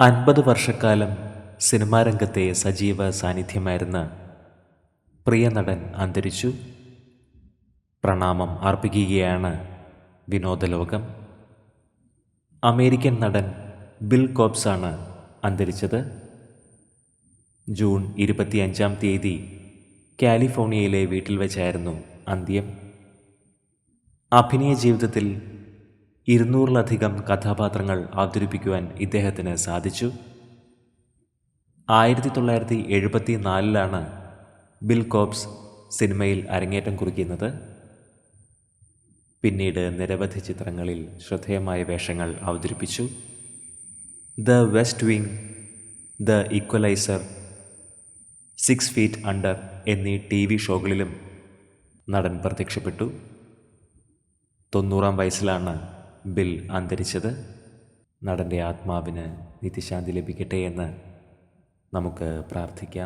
അൻപത് വർഷക്കാലം സിനിമാ രംഗത്തെ സജീവ സാന്നിധ്യമായിരുന്ന പ്രിയ നടൻ അന്തരിച്ചു. പ്രണാമം അർപ്പിക്കുകയാണ് വിനോദലോകം. അമേരിക്കൻ നടൻ ബിൽ കോബ്സാണ് അന്തരിച്ചത്. ജൂൺ ഇരുപത്തിയഞ്ചാം തീയതി കാലിഫോർണിയയിലെ വീട്ടിൽ വെച്ചായിരുന്നു അന്ത്യം. അഭിനയ ജീവിതത്തിൽ ഇരുന്നൂറിലധികം കഥാപാത്രങ്ങൾ അവതരിപ്പിക്കുവാൻ ഇദ്ദേഹത്തിന് സാധിച്ചു. ആയിരത്തി തൊള്ളായിരത്തി എഴുപത്തി നാലിലാണ് ബിൽ കോപ്സ് സിനിമയിൽ അരങ്ങേറ്റം കുറിക്കുന്നത്. പിന്നീട് നിരവധി ചിത്രങ്ങളിൽ ശ്രദ്ധേയമായ വേഷങ്ങൾ അവതരിപ്പിച്ചു. The West Wing the Equalizer Six Feet Under എന്നീ ടി വി ഷോകളിലും നടൻ പ്രത്യക്ഷപ്പെട്ടു. തൊണ്ണൂറാം വയസ്സിലാണ് ബിൽ അന്തരിച്ചത് നടന്റെ ആത്മാവിന് നിത്യശാന്തി ലഭിക്കട്ടെ എന്ന് നമുക്ക് പ്രാർത്ഥിക്കാം.